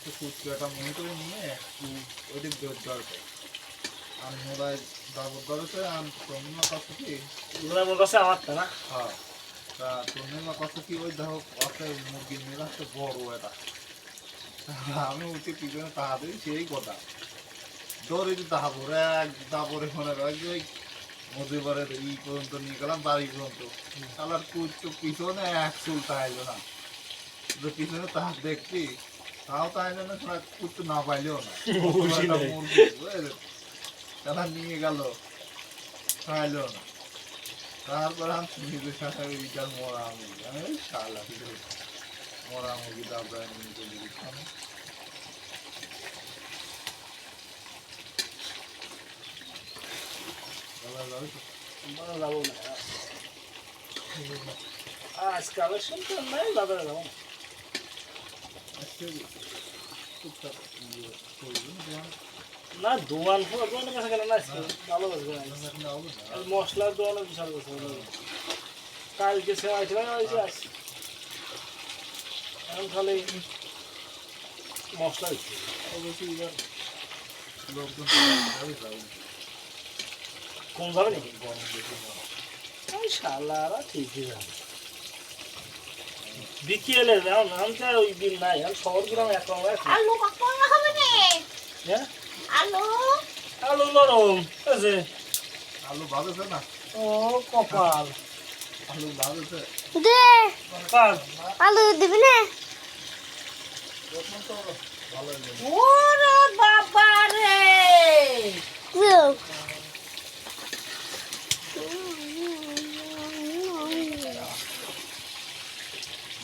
একটা কুচকে মনে করে নিয়ে ওইদিক বের করবে আর মোদায় দাবর করতে আর তোমরা কত কি? ওরা মনে করছে আমার তা না হ্যাঁ তা তোমরা কত কি ওই দেখো কত মুরগি মেলা একটা বড় এটা। আমি উঠে পিছনে তাহা দিই সেই কথা। দৌড়ে এক দাবরে মনে ওই ই পর্যন্ত নিয়ে গেলাম বাড়ি পর্যন্ত। তাহলে কুচকে পিছনে এক চুল তাইলো না। যে পিছনে তাহার দেখছি তাও তাই জন্য না পাইলেও না? তারা নিয়ে গেল খাইলো না। তারপরে আমি নিজের সাথে ওইটার মরা মুরগি আমি ওই শালা মরা মুরগি নাই বাজারে যাব না। না? না কাছে গেলে না ভালো না না? মশলার দোকানে বিশাল কথা কালকে সে আস এখন খালি মশলা অবশ্যই লোকজন যাবে নাকি গরম ঠিকই যাবে বিকেলে যাও না আমি তো আর ওই দিন নাই। আমি শহর গ্রাম এক। আলু কখন হবে রে? হ্যাঁ? আলু? আলু নরম আছে? আলু না? ও কপাল। আলু ভাবেছে দে। কপাল। আলু দিবি না? ভালো ওরে বাবা রে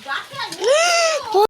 Gato é